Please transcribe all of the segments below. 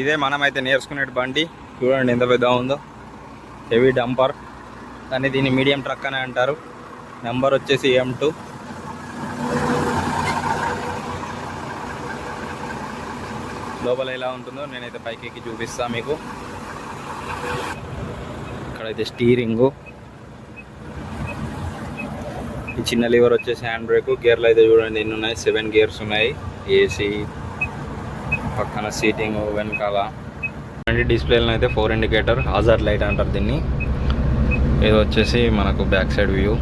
ఇదే మనం అయితే నేర్చుకునే బండి. చూడండి ఎంత పెద్దగా ఉందో. Heavy dumper. కానీ దీన్ని మీడియం ట్రక్ అని అంటారు. నెంబర్ వచ్చేసి ఎం టూ లోపల ఎలా ఉంటుందో నేనైతే పైకి ఎక్కి చూపిస్తా మీకు. ఇక్కడైతే స్టీరింగు ఈ చిన్న లివర్ వచ్చేసి హ్యాండ్ బ్రేక్ గేర్లు అయితే చూడండి ఎన్ని ఉన్నాయి? సెవెన్ గేర్స్ ఉన్నాయి. ఏసీ పక్కన సీటింగ్ వెనకాల. డిస్ప్లేలో అయితే ఫోర్ ఇండికేటర్ హాజర్ లైట్ అంటారు దీన్ని. ఇది వచ్చేసి మనకు బ్యాక్ సైడ్ వ్యూ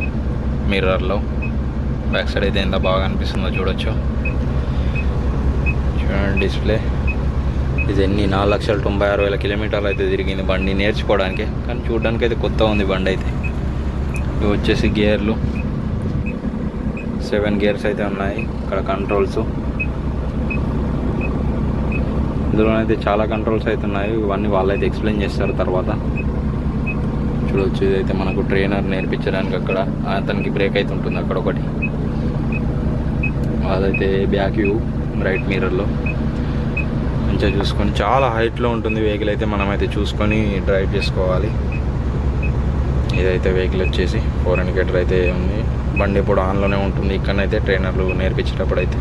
మిర్రర్లో. బ్యాక్ సైడ్ అయితే ఎంత బాగా అనిపిస్తుందో చూడొచ్చు. చూడండి డిస్ప్లే. ఇది ఎన్ని? నాలుగు లక్షల తొంభై ఆరు వేల కిలోమీటర్లు అయితే తిరిగింది బండి నేర్చుకోవడానికి. కానీ చూడడానికి అయితే కొత్త ఉంది బండి అయితే. ఇవి వచ్చేసి గేర్లు. సెవెన్ గేర్స్ అయితే ఉన్నాయి. ఇక్కడ కంట్రోల్స్. ఇందులో అయితే చాలా కంట్రోల్స్ అయితే ఉన్నాయి. ఇవన్నీ వాళ్ళైతే ఎక్స్ప్లెయిన్ చేస్తారు తర్వాత. చూడవచ్చు ఇదైతే మనకు ట్రైనర్ నేర్పించడానికి అక్కడ అతనికి బ్రేక్ అయితే ఉంటుంది అక్కడ ఒకటి. అదైతే బ్యాక్ వ్యూ రైట్ మిర్రర్లో మంచిగా చూసుకొని చాలా హైట్లో ఉంటుంది వెహికల్ అయితే మనమైతే చూసుకొని డ్రైవ్ చేసుకోవాలి. ఇదైతే వెహికల్ వచ్చేసి ఫోర్ ఇండికేటర్ అయితే ఉంది. బండి ఇప్పుడు ఆన్లోనే ఉంటుంది. ఇక్కడనైతే ట్రైనర్లు నేర్పించేటప్పుడు అయితే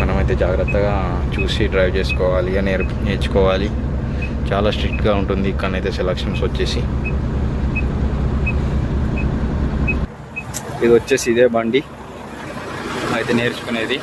మనమైతే జాగ్రత్తగా చూసి డ్రైవ్ చేసుకోవాలి అని నేర్పి నేర్చుకోవాలి. చాలా స్ట్రిక్ట్గా ఉంటుంది ఇక్కడనైతే సెలక్షన్స్ వచ్చేసి. ఇది వచ్చేసి ఇదే బండి. అయితే నేర్చుకునేది.